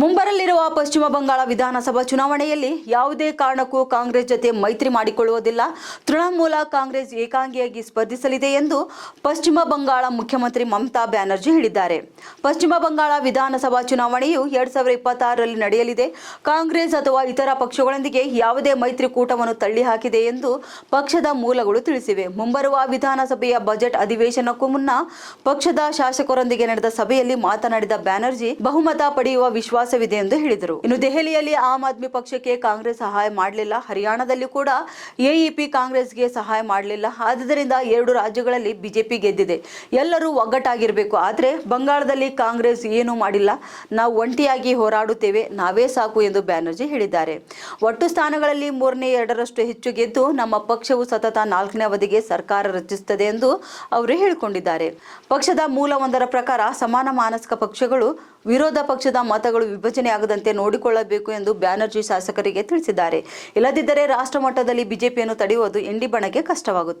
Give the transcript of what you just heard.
ಮುಂಬರಲಿರುವ ಪಶ್ಚಿಮ ಬಂಗಾಳ ವಿಧಾನಸಭಾ ಚುನಾವಣೆಯಲ್ಲಿ ಯಾವುದೇ ಕಾರಣಕ್ಕೂ ಕಾಂಗ್ರೆಸ್ ಜೊತೆ ಮೈತ್ರಿ ಮಾಡಿಕೊಳ್ಳುವುದಿಲ್ಲ. ತೃಣಮೂಲ ಕಾಂಗ್ರೆಸ್ ಏಕಾಂಗಿಯಾಗಿ ಸ್ಪರ್ಧಿಸಲಿದೆ ಎಂದು ಪಶ್ಚಿಮ ಬಂಗಾಳ ಮುಖ್ಯಮಂತ್ರಿ ಮಮತಾ ಬ್ಯಾನರ್ಜಿ ಹೇಳಿದ್ದಾರೆ. ಪಶ್ಚಿಮ ಬಂಗಾಳ ವಿಧಾನಸಭಾ ಚುನಾವಣೆಯು ಎರಡ್ ಸಾವಿರದ ಇಪ್ಪತ್ತಾರರಲ್ಲಿ ನಡೆಯಲಿದೆ. ಕಾಂಗ್ರೆಸ್ ಅಥವಾ ಇತರ ಪಕ್ಷಗಳೊಂದಿಗೆ ಯಾವುದೇ ಮೈತ್ರಿಕೂಟವನ್ನು ತಳ್ಳಿಹಾಕಿದೆ ಎಂದು ಪಕ್ಷದ ಮೂಲಗಳು ತಿಳಿಸಿವೆ. ಮುಂಬರುವ ವಿಧಾನಸಭೆಯ ಬಜೆಟ್ ಅಧಿವೇಶನಕ್ಕೂ ಮುನ್ನ ಪಕ್ಷದ ಶಾಸಕರೊಂದಿಗೆ ನಡೆದ ಸಭೆಯಲ್ಲಿ ಮಾತನಾಡಿದ ಬ್ಯಾನರ್ಜಿ, ಬಹುಮತ ಪಡೆಯುವ ವಿಶ್ವಾಸವಿದೆ ಎಂದು ಹೇಳಿದರು. ಇನ್ನು ದೆಹಲಿಯಲ್ಲಿ ಆಮ್ ಆದ್ಮಿ ಪಕ್ಷಕ್ಕೆ ಕಾಂಗ್ರೆಸ್ ಸಹಾಯ ಮಾಡಲಿಲ್ಲ. ಹರಿಯಾಣದಲ್ಲಿ ಕೂಡ ಎಇಪಿ ಕಾಂಗ್ರೆಸ್ಗೆ ಸಹಾಯ ಮಾಡಲಿಲ್ಲ. ಆದ್ದರಿಂದ ಎರಡು ರಾಜ್ಯಗಳಲ್ಲಿ ಬಿಜೆಪಿ ಗೆದ್ದಿದೆ. ಎಲ್ಲರೂ ಒಗ್ಗಟ್ಟಾಗಿರಬೇಕು. ಆದರೆ ಬಂಗಾಳದಲ್ಲಿ ಕಾಂಗ್ರೆಸ್ ಏನೂ ಮಾಡಿಲ್ಲ. ನಾವು ಒಂಟಿಯಾಗಿ ಹೋರಾಡುತ್ತೇವೆ. ನಾವೇ ಸಾಕು ಎಂದು ಬ್ಯಾನರ್ಜಿ ಹೇಳಿದ್ದಾರೆ. ಒಟ್ಟು ಸ್ಥಾನಗಳಲ್ಲಿ ಮೂರನೇ, ಎರಡರಷ್ಟು ಹೆಚ್ಚು ಗೆದ್ದು ನಮ್ಮ ಪಕ್ಷವು ಸತತ ನಾಲ್ಕನೇ ಅವಧಿಗೆ ಸರ್ಕಾರ ರಚಿಸುತ್ತದೆ ಎಂದು ಅವರು ಹೇಳಿಕೊಂಡಿದ್ದಾರೆ. ಪಕ್ಷದ ಮೂಲವೊಂದರ ಪ್ರಕಾರ ಸಮಾನ ಮಾನಸಿಕ ಪಕ್ಷಗಳು ವಿರೋಧ ಪಕ್ಷದ ಮತಗಳು ವಿಭಜನೆ ಆಗದಂತೆ ನೋಡಿಕೊಳ್ಳಬೇಕು ಎಂದು ಬ್ಯಾನರ್ಜಿ ಶಾಸಕರಿಗೆ ತಿಳಿಸಿದ್ದಾರೆ. ಇಲ್ಲದಿದ್ದರೆ ರಾಷ್ಟ್ರ ಮಟ್ಟದಲ್ಲಿ ಬಿಜೆಪಿಯನ್ನು ತಡೆಯುವುದು ಎಂಡಿ ಬಣಕ್ಕೆ ಕಷ್ಟವಾಗುತ್ತೆ.